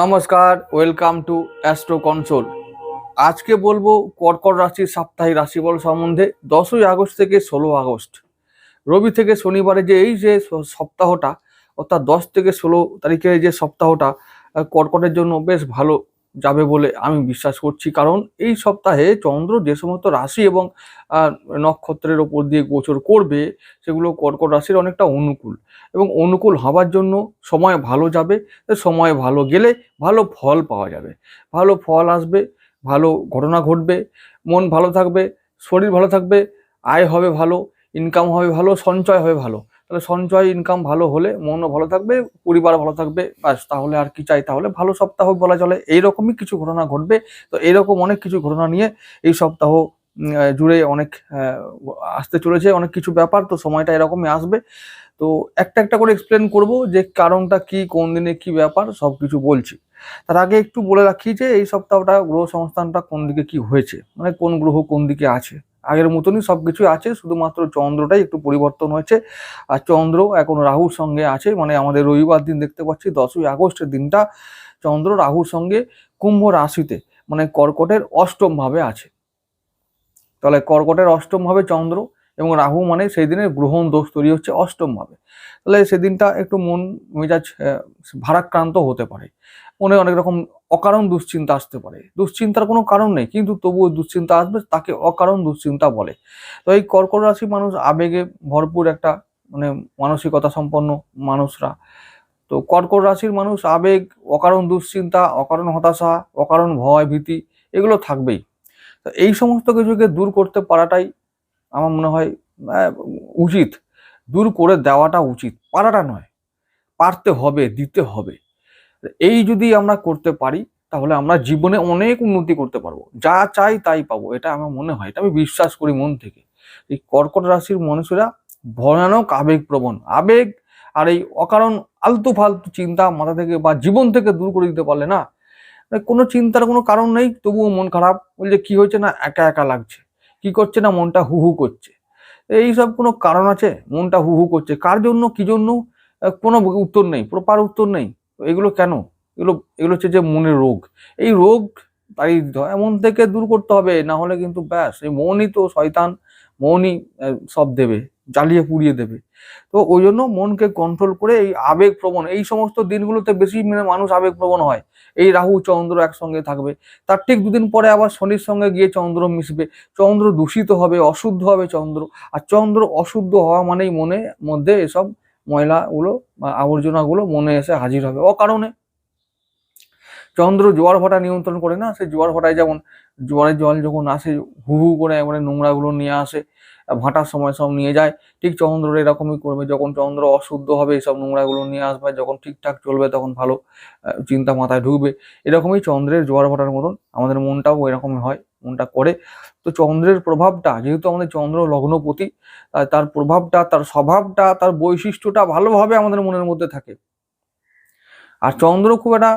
নমস্কার welcome to astro console আজকে বলব কর্কট রাশির সাপ্তাহিক রাশিফল সম্বন্ধে, দশই আগস্ট থেকে ষোলো আগস্ট। রবি থেকে শনিবারে যে এই যে সপ্তাহটা, অর্থাৎ দশ থেকে ষোলো তারিখের যে সপ্তাহটা কর্কটের জন্য বেশ ভালো। যাবে বলে আমি বিশ্বাস করছি। কারণ এই সপ্তাহে চন্দ্র যে সমস্ত রাশি এবং নক্ষত্রের ওপর দিয়ে গোচর করবে, সেগুলো কর্কট রাশির অনেকটা অনুকূল। এবং অনুকূল হওয়ার জন্য সময় ভালো যাবে সময় ভালো গেলে ভালো ফল পাওয়া যাবে। ভালো ফল আসবে, ভালো ঘটনা ঘটবে, মন ভালো থাকবে, শরীর ভালো থাকবে, আয় হবে ভালো ইনকাম হবে ভালো, সঞ্চয় হবে ভালো। তাহলে সঞ্চয় ইনকাম ভালো হলে মনও ভালো থাকবে পরিবার ভালো থাকবে। ব্যাস তাহলে আর কি চাই? তাহলে ভালো সপ্তাহ বলা চলে। এইরকমই কিছু ঘটনা ঘটবে। তো এইরকম অনেক কিছু ঘটনা নিয়ে এই সপ্তাহ জুড়ে অনেক আসতে চলেছে, অনেক কিছু ব্যাপার। তো সময়টা এরকমই আসবে। তো একটা একটা করে এক্সপ্লেন করব যে কারণটা কি, কোন দিনে কি ব্যাপার, সব কিছু বলছি। তার আগে একটু বলে রাখি যে এই সপ্তাহটা গ্রহ সংস্থানটা কোন দিকে কি হয়েছে? মানে কোন গ্রহ কোন দিকে আছে? আগের মতনই সব কিছুই আছে, শুধুমাত্র চন্দ্রটাই একটু পরিবর্তন হয়েছে। আর চন্দ্র এখন রাহুর সঙ্গে আছে মানে আমাদের রবিবার দিন দেখতে পাচ্ছি, দশই আগস্টের দিনটা চন্দ্র রাহুর সঙ্গে কুম্ভ রাশিতে মানে কর্কটের অষ্টম ভাবে আছে। তাহলে কর্কটের অষ্টম ভাবে চন্দ্র এবং রাহু মানে সেই দিনের গ্রহণ দোষ তৈরি হচ্ছে অষ্টম ভাবে। তাহলে সেদিনটা একটু মন মেজাজ ভারাক্রান্ত হতে পারে। মনে অনেক রকম অকারণ দুশ্চিন্তা আসতে পারে। দুশ্চিন্তার কোনো কারণ নেই, কিন্তু তবুও দুশ্চিন্তা আসবে, তাকে অকারণ দুশ্চিন্তা বলে। তো এই কর্কট রাশি মানুষ আবেগে ভরপুর একটা মানে মানসিকতা সম্পন্ন মানুষরা। তো কর্কট রাশির মানুষ আবেগ, অকারণ দুশ্চিন্তা, অকারণ হতাশা, অকারণ ভয়, ভীতি, এগুলো থাকবেই। তো এই সমস্ত কিছুকে দূর করতে পারাটাই আমার মনে হয় উচিত। দূর করে দেওয়াটা উচিত। পারাটা নয়, পারতে হবে, দিতে হবে। এই যদি আমরা করতে পারি, তাহলে আমরা জীবনে অনেক উন্নতি করতে পারব। যা চাই তাই পাবো, এটা আমার মনে হয়, এটা আমি বিশ্বাস করি মন থেকে। এই কর্কট রাশির মানুষেরা ভয়ানক আবেগপ্রবণ। আবেগ আর এই অকারণ আলতু ফালতু চিন্তা মাথা থেকে বা জীবন থেকে দূর করে দিতে পারলে না, কোনো চিন্তার কোনো কারণ নেই, তবুও মন খারাপ। বলছে কি হয়েছে না, একা একা লাগছে। কি করছে না, মনটা হু হু করছে। এই সব কোনো কারণ আছে, মনটা হু হু করছে। কার জন্য, কি জন্য? কোনো উত্তর নেই, প্রপার উত্তর নেই। এগুলো কেন? এগুলো এগুলো হচ্ছে যে মনের রোগ। এই রোগ তাই এমন থেকে দূর করতে হবে, না হলে কিন্তু ব্যাস, এই মনই তো শয়তান, মনই সব দেবে, জ্বালিয়ে পুড়িয়ে দেবে। তো ওই জন্য মনকে কন্ট্রোল করে এই আবেগ প্রবণ, এই সমস্ত দিনগুলোতে বেশি মানে মানুষ আবেগ প্রবণ হয়। এই রাহু, চন্দ্র একসঙ্গে থাকবে। তার ঠিক দুদিন পরে আবার শনির সঙ্গে গিয়ে চন্দ্র মিশবে। চন্দ্র দূষিত হবে, অশুদ্ধ হবে চন্দ্র। আর চন্দ্র অশুদ্ধ হওয়া মানেই মনে, মধ্যে এসব ময়লাগুলো বা আবর্জনাগুলো মনে এসে হাজির হবে। অকারণে চন্দ্র জোয়ার ভাটা নিয়ন্ত্রণ করে না, সেই জোয়ার ভাটায় যেমন জোয়ারের জল যখন আসে, হু হু করে একবারে নোংরাগুলো নিয়ে আসে, ভাটার সময় সব নিয়ে যায়, ঠিক চন্দ্র এরকমই করবে। যখন চন্দ্র অশুদ্ধ হবে এইসব নোংরাগুলো নিয়ে আসবে, যখন ঠিকঠাক চলবে, তখন ভালো চিন্তা মাথায় ঢুকবে। এরকমই চন্দ্রের জোয়ার ভাটার মতন আমাদের মনটাও এরকমই হয়। মনটা করে। তো চন্দ্রের প্রভাবটা, যেহেতু আমাদের চন্দ্র লগ্নপতি তার প্রভাবটা, তার স্বভাবটা, তার বৈশিষ্ট্যটা ভালোভাবে আমাদের মনের মধ্যে থাকে। আর চন্দ্র খুব একটা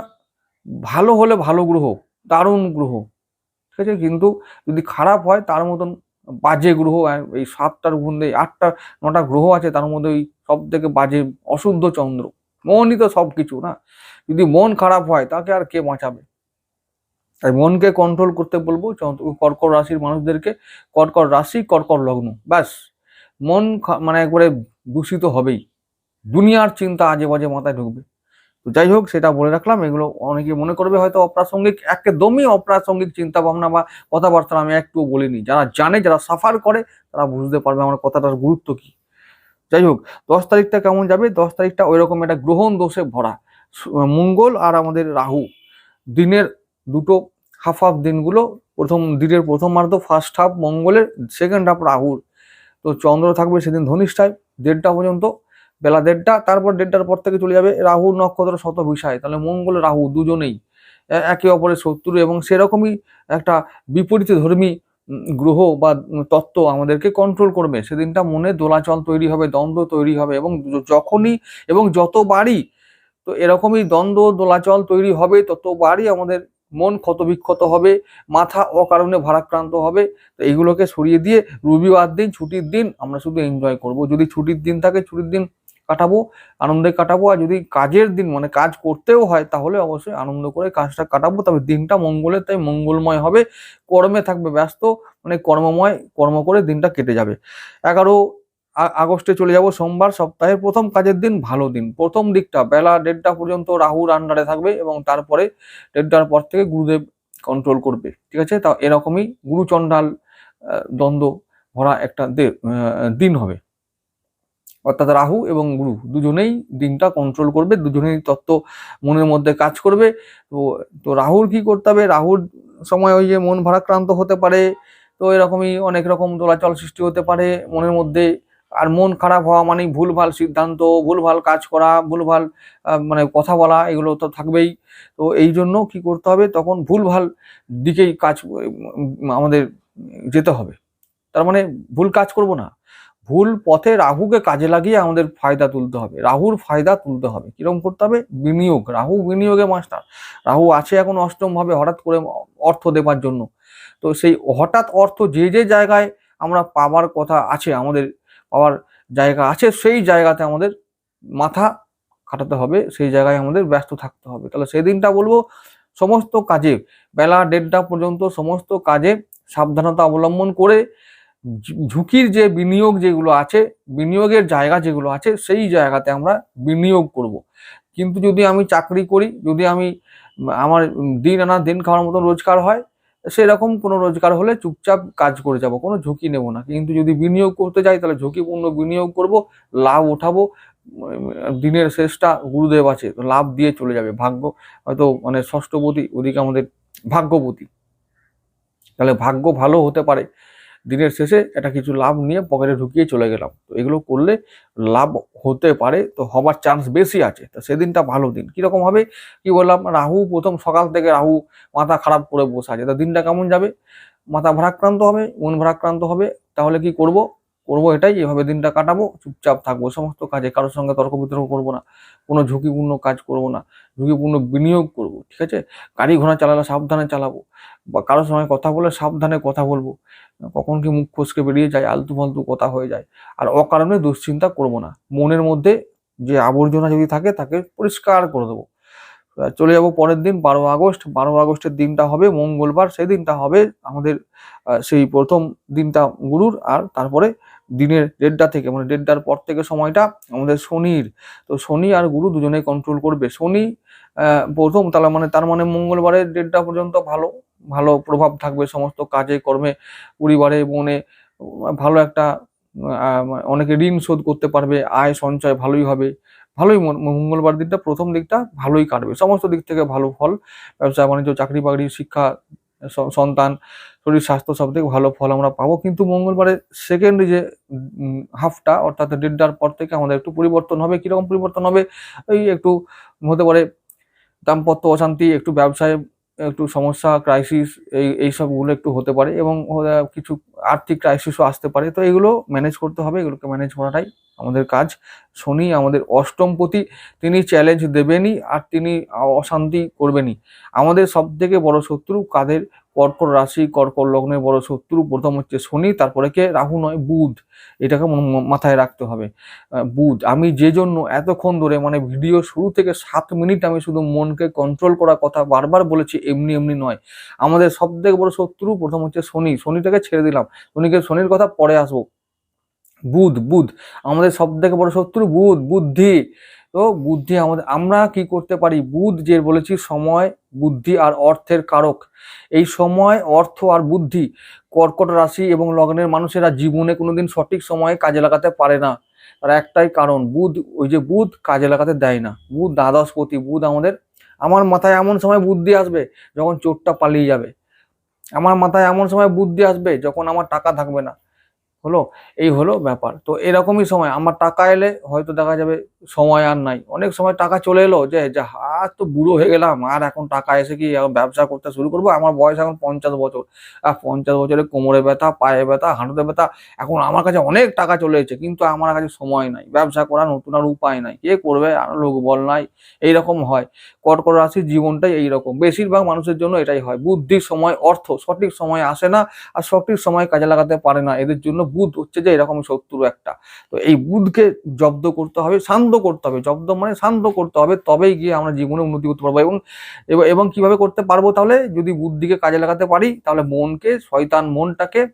ভালো হলে ভালো গ্রহ, দারুণ গ্রহ, ঠিক আছে? কিন্তু যদি খারাপ হয়, তার মতন বাজে গ্রহ এই সাতটার মধ্যে, আটটা, নটা গ্রহ আছে, তার মধ্যে ওই সব থেকে বাজে, অশুদ্ধ চন্দ্র। মনই তো সব কিছু না? যদি মন খারাপ হয়, তাকে আর কে বাঁচাবে? তাই মনকে কন্ট্রোল করতে বলব কর্কট রাশির মানুষদেরকে, কর্কট রাশি, কর্কট লগ্ন, ব্যাস। মন মানে একবারে দূষিত হবেই। দুনিয়ার চিন্তা আজে বাজে মাথায় ঢুকবে। তো যাই হোক, সেটা বলে রাখলাম। এগুলো অনেকে মনে করবে হয়তো অপ্রাসঙ্গিক, একদমই অপ্রাসঙ্গিক চিন্তা ভাবনা বা কথাবার্তা আমি একটুও বলিনি। যারা জানে, যারা সাফার করে, তারা বুঝতে পারবে আমার কথাটার গুরুত্ব কি। যাই হোক, দশ তারিখটা কেমন যাবে? দশ তারিখটা ওই রকম একটা গ্রহণ দোষে ভরা। মঙ্গল আর আমাদের রাহু। দিনের দুটো হাফ হাফ দিনগুলো প্রথম, দিনের প্রথমার্ধ ফার্স্ট হাফ মঙ্গলের সেকেন্ড হাফ রাহুর। তো চন্দ্র থাকবে সেদিন ধনিষ্ঠায়, দেড়টা পর্যন্ত, বেলা দেড়টা, তারপর দেড়টার পর থেকে চলে যাবে রাহু, নক্ষত্র শত বিষয় তাহলে মঙ্গল, রাহু দুজনেই একে অপরের শত্রু এবং সেরকমই একটা বিপরীত ধর্মী গ্রহ বা তত্ত্ব আমাদেরকে কন্ট্রোল করবে। সেদিনটা মনে দোলাচল তৈরি হবে, দ্বন্দ্ব তৈরি হবে এবং যখনই এবং যতবারই, তো এরকমই দ্বন্দ্ব, দোলাচল তৈরি হবে, ততবারই আমাদের মন ক্ষতবিক্ষত হবে, মাথা অকারণে ভারাক্রান্ত হবে, তো এইগুলোকে সরিয়ে দিয়ে রবিবার দিন, ছুটির দিন আমরা শুধু এনজয় করব। যদি ছুটির দিন থাকে, ছুটির দিন কাটাবো, আনন্দে কাটাবো, আর যদি কাজের দিন মানে কাজ করতেও হয়, তাহলে অবশ্যই আনন্দ করে কাজটা কাটাবো। তবে দিনটা মঙ্গলের, তাই মঙ্গলময় হবে, কর্মে থাকবে, ব্যস্ত মানে কর্মময়, কর্ম করে দিনটা কেটে যাবে। এগারো আগস্টে চলে যাব সোমবার, সপ্তাহের প্রথম কাজের দিন ভালো দিন। প্রথম দিকটা, বেলা দেড়টা পর্যন্ত রাহুর আন্ডারে থাকবে এবং তারপরে দেড়টার পর থেকে গুরুদেব কন্ট্রোল করবে, ঠিক আছে? তা এরকমই গুরুচণ্ডাল দ্বন্দ্ব ভরা একটা দিন হবে। অর্থাৎ রাহু এবং গুরু দুজনেই দিনটা কন্ট্রোল করবে, দুজনেই তত্ত্ব মনের মধ্যে কাজ করবে। তো তো রাহুর কি করতে হবে? রাহুর সময় ওই যে মন ভারাক্রান্ত হতে পারে, তো এরকমই অনেক রকম দোলাচল সৃষ্টি হতে পারে মনের মধ্যে। আর মন খারাপ হওয়া মানে ভুলভাল সিদ্ধান্ত, ভুলভাল কাজ করা, ভুলভাল মানে কথা বলা, এগুলো তো থাকবেই। তো এই জন্য কি করতে হবে? তখন ভুলভাল দিকেই কাজ আমাদের যেতে হবে। তার মানে ভুল কাজ করব না। ভুল পথে রাহুকে কাজে লাগিয়ে আমাদের ফায়দা তুলতে হবে। রাহুর ফায়দা তুলতে হবে। কীরকম করতে হবে? বিনিয়োগ। রাহু বিনিয়োগে মাস্টার। রাহু আছে এখন অষ্টম ভাবে হঠাৎ করে অর্থ দেবার জন্য। তো সেই হঠাৎ অর্থ যে যে জায়গায় আমরা পাওয়ার কথা আছে আমাদের পাওয়ার জায়গা আছে, সেই জায়গাতে আমাদের মাথা খাটাতে হবে, সেই জায়গায় আমাদের ব্যস্ত থাকতে হবে। তাহলে সেই দিনটা বলব সমস্ত কাজে, বেলা দেড়টা পর্যন্ত সমস্ত কাজে সাবধানতা অবলম্বন করে ঝুঁকির যে বিনিয়োগ যেগুলো আছে, বিনিয়োগের জায়গা যেগুলো আছে, সেই জায়গাতে আমরা বিনিয়োগ করব। কিন্তু যদি আমি চাকরি করি, যদি আমি আমার দিন আনা দিন খাওয়ার মতো রোজগার হয় সেরকম কোনো রোজগার হলে চুপচাপ কাজ করে যাব, কোনো ঝুঁকি নেব না। কিন্তু যদি বিনিয়োগ করতে যাই, তাহলে ঝুঁকিপূর্ণ বিনিয়োগ করব, লাভ ওঠাবো দিনের শেষটা গুরুদেব আছে লাভ দিয়ে চলে যাবে ভাগ্য। হয়তো মানে ষষ্ঠপতি, ওদিকে আমাদের ভাগ্যপতি। তাহলে ভাগ্য ভালো হতে পারে। দিনের শেষে একটা কিছু লাভ নিয়ে পকেটে ঢুকিয়ে চলে গেলাম। তো এগুলো করলে লাভ হতে পারে, তো হবার চান্স বেশি আছে। তো সেদিনটা ভালো দিন। কীরকম হবে? কি বললাম? রাহু প্রথম সকাল থেকে রাহু মাথা খারাপ করে বসে আছে। তা দিনটা কেমন যাবে? মাথা ভারাক্রান্ত হবে, মন ভারাক্রান্ত হবে। তাহলে কি করব? করব এটাই, এভাবে দিনটা কাটাবো, চুপচাপ থাকব। সমস্ত কাজে কারোর সঙ্গে তর্ক বিতর্ক করব না। কোনো ঝুঁকিপূর্ণ কাজ করব না। ঝুঁকিপূর্ণ বিনিয়োগ করব, ঠিক আছে? গাড়ি ঘোড়া চালালে সাবধানে চালাবো, বা কারোর সঙ্গে কথা বলে সাবধানে কথা বলব। কখন কি মুখ ফসকে বেরিয়ে যায় আলতু ফালতু কথা হয়ে যায়। আর অকারণে দুশ্চিন্তা করব না। মনের মধ্যে যে আবর্জনা যদি থাকে, তাকে পরিষ্কার করে দেবো। চলে যাব পরের দিন, বারো আগস্ট। বারো আগস্টের দিনটা হবে মঙ্গলবার। সেই দিনটা হবে আমাদের সেই প্রথম দিনটা গুরুর। আর তারপরে দিনের দেড়টা থেকে মানে দেড়টার পর থেকে সময়টা আমাদের শনির। তো শনি আর গুরু দুজনেই কন্ট্রোল করবে। শনি প্রথম তাহলে মানে তার মানে মঙ্গলবারের দেড়টা পর্যন্ত ভালো ভালো প্রভাব থাকবে সমস্ত কাজে, কর্মে, পরিবারে, মনে, ভালো একটা অনেকে ঋণ শোধ করতে পারবে, আয় সঞ্চয় ভালোই হবে। ভালোই মঙ্গলবার দিনটা প্রথম দিকটা ভালোই কাটবে। সমস্ত দিক থেকে ভালো ফল, ব্যবসা, বাণিজ্য চাকরি বাকরি শিক্ষা সন্তান শরীর স্বাস্থ্য সব থেকে ভালো ফল আমরা পাবো। কিন্তু মঙ্গলবারের সেকেন্ড যে হাফটা অর্থাৎ দেড়টার পর থেকে আমাদের একটু পরিবর্তন হবে। কীরকম পরিবর্তন হবে? এই একটু হতে পারে দাম্পত্য অশান্তি, একটু ব্যবসায়, একটু সমস্যা ক্রাইসিস এই এই সবগুলো একটু হতে পারে এবং কিছু আর্থিক ক্রাইসিসও আসতে পারে। তো এগুলো ম্যানেজ করতে হবে, এগুলোকে ম্যানেজ করাটাই আমাদের কাজ। শনি আমাদের অষ্টমপতি তিনি চ্যালেঞ্জ দেবেনই আর তিনি অশান্তি করবেনই। আমাদের সব থেকে বড় শত্রু কাদের? কর্কট রাশি, কর্কট লগ্নের বড় শত্রু। প্রথম হচ্ছে শনি, তারপরে কে? রাহু নয়, বুধ। এটাকে মাথায় রাখতে হবে। বুধ। আমি যে জন্য এতক্ষণ ধরে মানে ভিডিও শুরু থেকে সাত মিনিট আমি শুধু মনকে কন্ট্রোল করার কথা বারবার বলেছি, এমনি এমনি নয়। আমাদের সব থেকে বড় শত্রু প্রথম হচ্ছে শনি। শনিটাকে ছেড়ে দিলাম। শনিকে শনির কথা পরে আসব। বুধ বুধ, আমাদের সব থেকে বড় শত্রু বুধ, বুদ্ধি। তো বুদ্ধি আমাদের, আমরা কি করতে পারি? বুধ যে বলেছি, সময়, বুদ্ধি আর অর্থের কারক। এই সময়, অর্থ আর বুদ্ধি কর্কট রাশি এবং লগ্নের মানুষেরা জীবনে কোনোদিন সঠিক সময়ে কাজে লাগাতে পারে না। তার একটাই কারণ, বুধ, ওই যে বুধ কাজে লাগাতে দেয় না। বুধ দ্বাদশপতি, বুধ আমাদের, আমার মাথায় এমন সময় বুদ্ধি আসবে যখন চোরটা পালিয়ে যাবে। আমার মাথায় এমন সময় বুদ্ধি আসবে যখন আমার টাকা থাকবে না। হলো, এই হলো ব্যাপার। তো এরকমই সময়, আমার টাকা এলে হয়তো দেখা যাবে সময় আর নাই। অনেক সময় টাকা চলে এলো যে যা আর তো বুড়ো হয়ে গেলাম, আর এখন টাকা এসে কি ব্যবসা করতে শুরু করব? আমার বয়স এখন পঞ্চাশ বছর। আর পঞ্চাশ বছরে কোমরে ব্যথা, পায়ে ব্যথা, হাঁটুতে ব্যথা, এখন আমার কাছে অনেক টাকা চলে এসেছে, কিন্তু আমার কাছে সময় নাই। ব্যবসা করার নতুন আর উপায় নাই। কে করবে? আর লোক বল নাই। এইরকম হয়। কর্কট রাশির জীবনটাই এইরকম। বেশিরভাগ মানুষের জন্য এটাই হয়। বুদ্ধির সময় অর্থ, সঠিক সময় আসে না, আর সঠিক সময় কাজে লাগাতে পারে না। এদের জন্য বুধ হচ্ছে যে এরকম শত্রু একটা। তো এই বুধকে জব্দ করতে হবে, শান্ত করতে হবে। জব্দ মানে শান্ত করতে হবে। তবেই গিয়ে আমরা জীবনে উন্নতি করতে পারব। এবং- এবং কীভাবে করতে পারব তাহলে যদি বুদ্ধিকে কাজে লাগাতে পারি, তাহলে মনকে, শয়তান মনটাকে,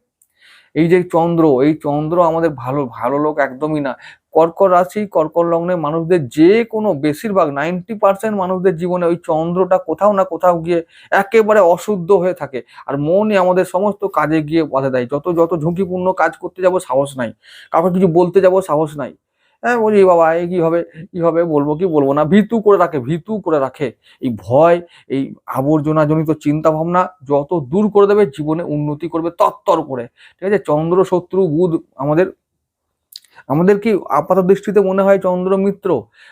এই যে চন্দ্র, এই চন্দ্র আমাদের ভালো ভালো লোক একদমই না। কর্কট রাশি, কর্কট লগ্নে মানুষদের যে কোনো বেশিরভাগ নাইনটি পার্সেন্ট মানুষদের জীবনে ওই চন্দ্রটা কোথাও না কোথাও গিয়ে একেবারে অশুদ্ধ হয়ে থাকে। আর মনই আমাদের সমস্ত কাজে গিয়ে বাধা দেয়। যত যত ঝুঁকিপূর্ণ কাজ করতে যাব, সাহস নাই। কাউকে কিছু বলতে যাব, সাহস নাই। হ্যাঁ বলি বাবা এই কি হবে? কি হবে? বলব কি বলব না? ভীতু করে রাখে, ভীতু করে রাখে। এই ভয়, এই আবর্জনা জনিত চিন্তা ভাবনা যত দূর করে দেবে, জীবনে উন্নতি করবে তত্তর করে। ঠিক আছে? চন্দ্র, শত্রু, বুধ আমাদের আমাদের কি আপাত দৃষ্টিতে মনে হয় চন্দ্র মিত্র?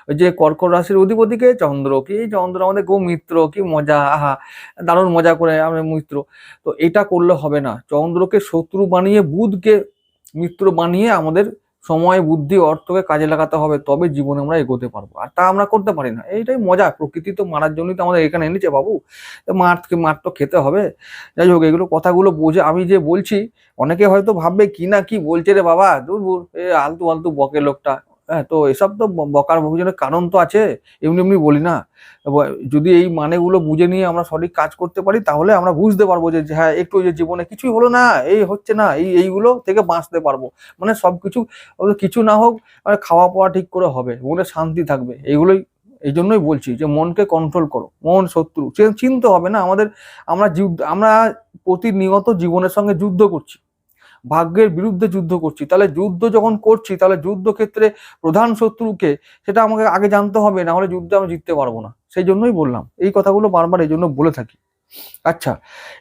ওই যে কর্কট রাশির অধিপতিকে, চন্দ্র কি চন্দ্র? আমাদের গো মিত্র? কি মজা? আহা, দারুণ মজা করে আমরা মিত্র। তো এটা করলে হবে না। চন্দ্রকে শত্রু বানিয়ে, বুধকে মিত্র বানিয়ে আমাদের সময়, বুদ্ধি, অর্থকে কাজে লাগাতে হবে, তবে জীবনে আমরা এগোতে পারব। আর তা আমরা করতে পারি না। এইটাই মজা। প্রকৃতি তো মারার জন্যই তো আমাদের এখানে এনেছে বাবু। মারকে মার তো খেতে হবে। যাই হোক, এগুলো কথাগুলো বোঝে আমি যে বলছি, অনেকে হয়তো ভাববে, কি না কি বলছে রে বাবা? দূর এ আলতু আলতু বকে লোকটা। হ্যাঁ তো এসব তো বকার ভোজনের কারণ তো আছে, এমনি এমনি বলি না। যদি এই মানেগুলো বুঝে নিয়ে আমরা সঠিক কাজ করতে পারি, তাহলে আমরা বুঝতে পারব যে হ্যাঁ একটু যে জীবনে কিছুই হলো না, এই হচ্ছে না, এই, এইগুলো থেকে বাঁচতে পারব। মানে সবকিছু হয়তো কিছু না হোক মানে খাওয়া পাওয়া ঠিক করে হবে, মনে শান্তি থাকবে, এইগুলোই, এই জন্যই বলছি যে, মনকে কন্ট্রোল করো, মন শত্রু চিনতে হবে না, আমাদের, আমরা আমরা প্রতিনিয়ত জীবনের সঙ্গে যুদ্ধ করছি। ভাগ্যের বিরুদ্ধে যুদ্ধ করছি। তাহলে যুদ্ধ যখন করছি, তাহলে যুদ্ধক্ষেত্রে প্রধান শত্রুকে সেটা আমাকে আগে জানতে হবে, না হলে যুদ্ধে আমি জিততে পারব না। সেই জন্যই বললাম। এই কথাগুলো বারবার এই জন্য বলে থাকি। আচ্ছা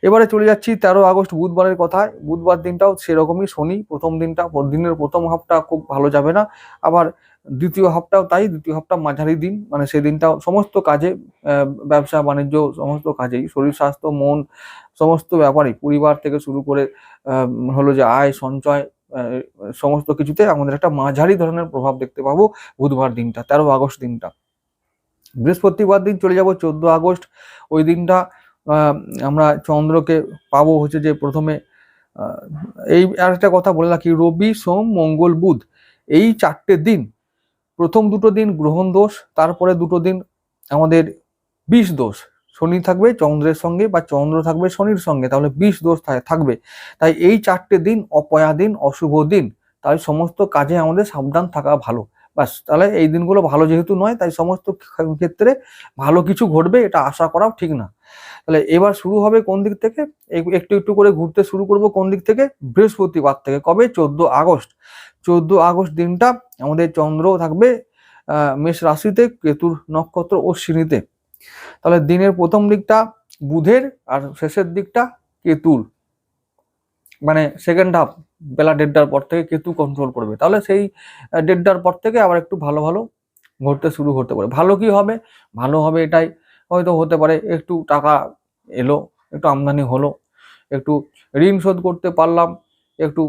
এবারে চলে যাচ্ছি তেরো আগস্ট, বুধবারের কথায় বুধবার দিনটাও সেরকমই শনি, প্রথম দিনটা দিনের প্রথম হাফটা খুব ভালো যাবে না। আবার দ্বিতীয় হাফটাও তাই, দ্বিতীয় হাফটা মাঝারি দিন মানে সেদিনটাও সমস্ত কাজে ব্যবসা, বাণিজ্য, সমস্ত কাজেই, শরীর, স্বাস্থ্য, মন, সমস্ত ব্যাপারেই, পরিবার থেকে শুরু করে হলো যে আয়, সঞ্চয় সমস্ত কিছুতে আমাদের একটা মাঝারি ধরনের প্রভাব দেখতে পাবো বুধবার দিনটা, তেরো আগস্ট দিনটা। বৃহস্পতিবার দিন চলে যাব, চোদ্দ আগস্ট, ওই দিনটা আমরা চন্দ্রকে পাবো হচ্ছে যে প্রথমে এই আরেকটা কথা বলে রাখি, রবি, সোম, মঙ্গল, বুধ, এই চারটে দিন প্রথম দুটো দিন গ্রহণ দোষ, তারপরে দুটো দিন আমাদের বিষ দোষ। শনি থাকবে চন্দ্রের সঙ্গে বা চন্দ্র থাকবে শনির সঙ্গে, তাহলে বিষ দোষ থাকবে। তাই এই চারটে দিন অপয়া দিন, অশুভ দিন, তাই সমস্ত কাজে আমাদের সাবধান থাকা ভালো। বাস তাহলে এই দিনগুলো ভালো যেহেতু নয়, তাই সমস্ত ক্ষে- ক্ষেত্রে ভালো কিছু ঘটবে এটা আশা করাও ঠিক না। তাহলে এবার শুরু হবে কোন দিক থেকে? এক- একটু একটু করে ঘুরতে শুরু করব কোন দিক থেকে? বৃহস্পতিবার থেকে, কবে? চোদ্দ আগস্ট। চোদ্দ আগস্ট দিনটা আমাদের চন্দ্র থাকবে মেষ রাশিতে, কেতুর নক্ষত্র ও শ্রেণীতে তাহলে দিনের প্রথম দিকটা বুধের আর শেষের দিকটা কেতুর। মানে সেকেন্ড হাফ বেলা দেড়টার পর থেকে কেতু কন্ট্রোল করবে। তাহলে সেই দেড়টার পর থেকে আবার একটু ভালো ভালো ঘুরতে শুরু করতে পারে। ভালো কি হবে? ভালো হবে এটাই। হয়তো হতে পারে একটু টাকা এলো, একটু আমদানি হলো, একটু ঋণ শোধ করতে পারলাম একটু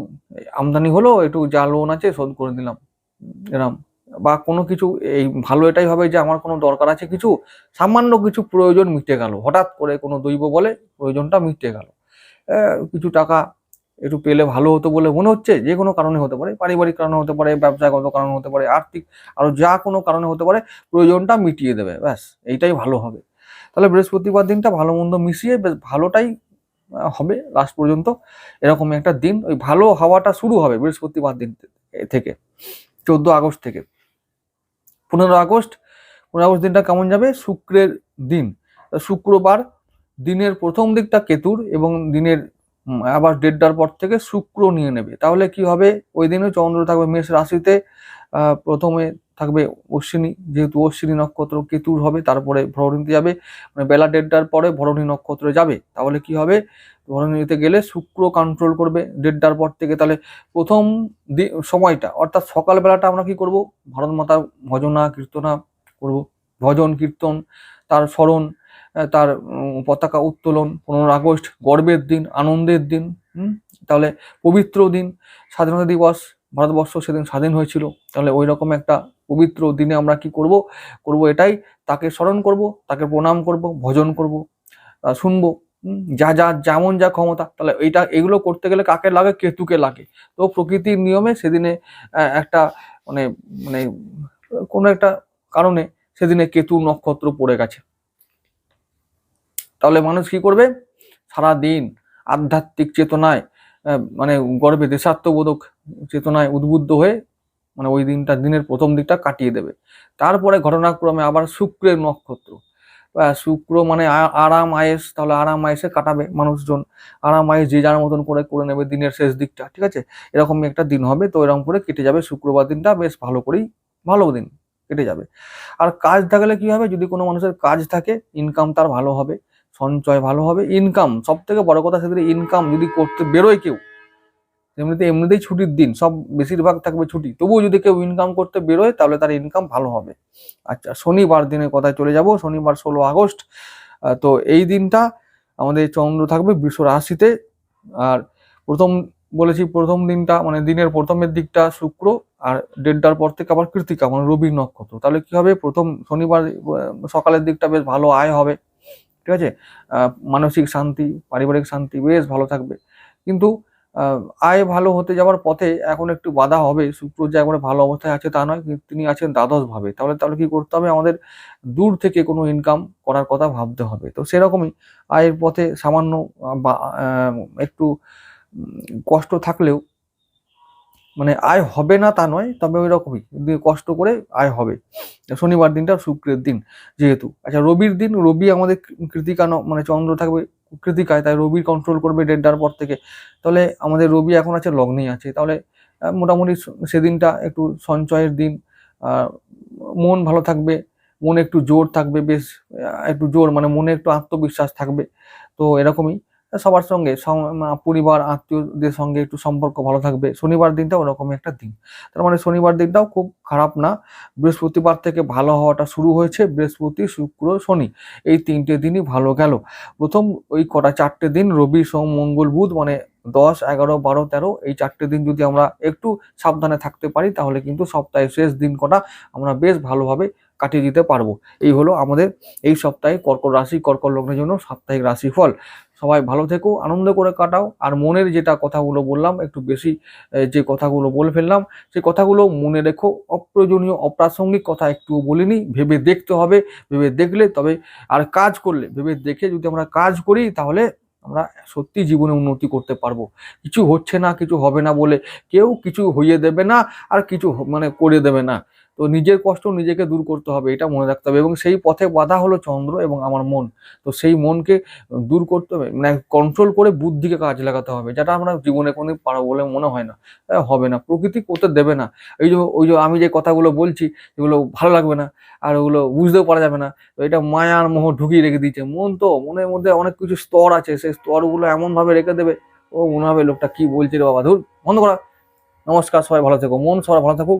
আমদানি হলো, একটু যা লোন আছে শোধ করে দিলাম। এরম। বা কোনো কিছু, এই ভালো এটাই হবে যে আমার কোনো দরকার আছে কিছু, সামান্য কিছু প্রয়োজন মিটে গেল। হঠাৎ করে কোনো দৈব বলে প্রয়োজনটা মিটে গেল। কিছু টাকা একটু পেলে ভালো হতো বলে মনে হচ্ছে, যে কোনো কারণে হতে পারে, পারিবারিক কারণে হতে পারে, ব্যবসাগত কারণে হতে পারে, আর্থিক আরও যা কোনো কারণে হতে পারে, প্রয়োজনটা মিটিয়ে দেবে। ব্যাস, এইটাই ভালো হবে। তাহলে বৃহস্পতিবার দিনটা ভালো মন্দ মিশিয়ে, বেশ ভালোটাই হবে লাস্ট পর্যন্ত। এরকম একটা দিন, ওই ভালো হাওয়াটা শুরু হবে বৃহস্পতিবার দিন থেকে, চোদ্দ আগস্ট থেকে। পনেরো আগস্ট পনেরো আগস্ট দিনটা কেমন যাবে? শুক্রের দিন। শুক্রবার দিনের প্রথম দিকটা কেতুর এবং দিনের আবার দেড়টার পর থেকে শুক্র নিয়ে নেবে। তাহলে কি হবে? ওই দিনও চন্দ্র থাকবে মেষ রাশিতে। প্রথমে থাকবে অশ্বিনী, যেহেতু অশ্বিনী নক্ষত্র কেতুর হবে, তারপরে ভরণীতে যাবে মানে বেলা দেড়টার পরে ভরণী নক্ষত্রে যাবে। তাহলে কি হবে? ভরণীতে গেলে শুক্র কন্ট্রোল করবে দেড়টার পর থেকে। তাহলে প্রথম সময়টা, অর্থাৎ সকালবেলাটা আমরা কি করব? ভারত মাতা ভজনা কীর্তনা করব। ভজন, কীর্তন, তার স্মরণ তার পতাকা উত্তোলন পনেরো আগস্ট, গর্বের দিন, আনন্দের দিন তাহলে পবিত্র দিন, স্বাধীনতা দিবস, ভারতবর্ষ সেদিন স্বাধীন হয়েছিল। তাহলে ওই রকম একটা পবিত্র দিনে আমরা কি করব? করব এটাই, তাকে স্মরণ করব, তাকে প্রণাম করব, ভজন করব শুনব যা যা, যেমন যা ক্ষমতা, তাহলে এইটা, এগুলো করতে গেলে কাকে লাগে? কেতুকে লাগে। তো প্রকৃতির নিয়মে সেদিনে একটা মানে মানে কোনো একটা কারণে সেদিনে কেতু নক্ষত্র পড়ে গেছে। তাহলে মানুষ কি করবে? সারা দিন আধ্যাত্মিক চেতনায় মানে গর্বে, দেশাত্মবোধক চেতনায় উদ্বুদ্ধ হয়ে মানে ওই দিনটা, দিনের প্রথম দিকটা কাটিয়ে দেবে। তারপরে ঘটনাক্রমে আবার শুক্রের নক্ষত্র। শুক্র মানে আরাম আয়েস তাহলে আরাম আয়েসে কাটাবে মানুষজন। আরাম আয়েস যে যার মতন করে করে নেবে দিনের শেষ দিকটা, ঠিক আছে? এরকমই একটা দিন হবে, তো এরকম করে কেটে যাবে। শুক্রবার দিনটা বেশ ভালো করেই, ভালো দিন কেটে যাবে। আর কাজ থাকলে কি হবে? যদি কোনো মানুষের কাজ থাকে ইনকাম তার ভালো হবে, সঞ্চয় ভালো হবে ইনকাম সব থেকে বড় কথা সেদিকে ইনকাম যদি করতে বেরোয় কেউ এমনিতে এমনিতেই ছুটির দিন, সব বেশিরভাগ থাকবে ছুটি। তবুও যদি কেউ ইনকাম করতে বেরোয়, তাহলে তার ইনকাম ভালো হবে। আচ্ছা শনিবার দিনের কথায় চলে যাব, শনিবার ষোলো আগস্ট তো এই দিনটা আমাদের চন্দ্র থাকবে বৃষ রাশিতে। আর প্রথম বলেছি প্রথম দিনটা মানে দিনের প্রথমের দিকটা শুক্র, আর দেড়টার পর থেকে আবার কৃতিকা মানে রবি নক্ষত্র। তাহলে কি হবে? প্রথম শনিবার সকালের দিকটা বেশ ভালো আয় হবে। ঠিক আছে? মানসিক শান্তি, পারিবারিক শান্তি বেশ ভালো থাকবে। কিন্তু আয় ভালো হতে যাওয়ার পথে এখন একটু বাধা হবে। শুক্র যে একবারে ভালো অবস্থায় আছে তা নয় তিনি আছেন দ্বাদশ ভাবে তাহলে তাহলে কি করতে হবে? আমাদের দূর থেকে কোনো ইনকাম করার কথা ভাবতে হবে। তো সেরকমই আয়ের পথে সামান্য একটু কষ্ট থাকলেও মানে আয় হবে না তা নয়, তবে ওই রকমই কষ্ট করে আয় হবে। শনিবার দিনটা শুক্রের দিন যেহেতু। আচ্ছা রবির দিন রবি আমাদের কৃতিকা মানে চন্দ্র থাকবে। কৃতিকায়, তাই রবি কন্ট্রোল করবে দেড়টার পর থেকে। তাহলে আমাদের রবি এখন আছে, লগ্নেই আছে। তাহলে মোটামুটি সেদিনটা একটু সঞ্চয়ের দিন। মন ভালো থাকবে, মনে একটু জোর থাকবে, বেশ একটু জোর মানে মনে একটু আত্মবিশ্বাস থাকবে। তো এরকমই। সবার সঙ্গে পরিবার, আত্মীয়দের সঙ্গে একটু সম্পর্ক ভালো থাকবে। শনিবার দিনটা ওরকমই একটা দিন। তার মানে শনিবার দিনটাও খুব খারাপ না। বৃহস্পতিবার থেকে ভালো হওয়াটা শুরু হয়েছে, বৃহস্পতি, শুক্র, শনি। এই তিনটে দিনই ভালো গেল। প্রথম ওই কটা চারটে দিন, রবি, সোম, মঙ্গল, বুধ মানে দশ, এগারো, বারো, তেরো, এই চারটে দিন যদি আমরা একটু সাবধানে থাকতে পারি, তাহলে কিন্তু সপ্তাহের শেষ দিন কটা আমরা বেশ ভালোভাবে কাটিয়ে দিতে পারব। এই হলো আমাদের এই সপ্তাহে কর্কট রাশি, কর্কট লগ্নের জন্য সাপ্তাহিক রাশিফল। সবাই ভালো থেকো, আনন্দ করে কাটাও। আর মনের যেটা কথাগুলো বললাম, একটু বেশি যে কথাগুলো বলে ফেললাম সেই কথাগুলো মনে রেখো। অপ্রয়োজনীয়, অপ্রাসঙ্গিক কথা একটু বলিনি, ভেবে দেখতে হবে, ভেবে দেখলে তবে আর কাজ করলে, ভেবে দেখে যদি আমরা কাজ করি, তাহলে আমরা সত্যি জীবনে উন্নতি করতে পারব। কিছু হচ্ছে না, কিছু হবে না বলে কেউ কিছু হইয়ে দেবে না, আর কিছু মানে করে দেবে না। তো নিজের কষ্ট নিজেকে দূর করতে হবে, এটা মনে রাখতে হবে। এবং সেই পথে বাধা হলো চন্দ্র এবং আমার মন। তো সেই মনকে দূর করতে হবে মানে কন্ট্রোল করে বুদ্ধিকে কাজে লাগাতে হবে, যেটা আমরা জীবনে কোনো পারব বলে মনে হয় না। হবে না, প্রকৃতি করতে দেবে না। এই যে, ওই যে আমি যে কথাগুলো বলছি, এগুলো ভালো লাগবে না, আর ওগুলো বুঝতেও পারা যাবে না। তো এটা মায়ার মোহ ঢুকিয়ে রেখে দিয়েছে। মন তো, মনের মধ্যে অনেক কিছু স্তর আছে, সেই স্তরগুলো এমনভাবে রেখে দেবে। ও মনে হবে লোকটা কি বলছে রে বাবা, ধুর, বন্ধ করা। নমস্কার, সবাই ভালো থেকো। মন সবাই ভালো থাকুক।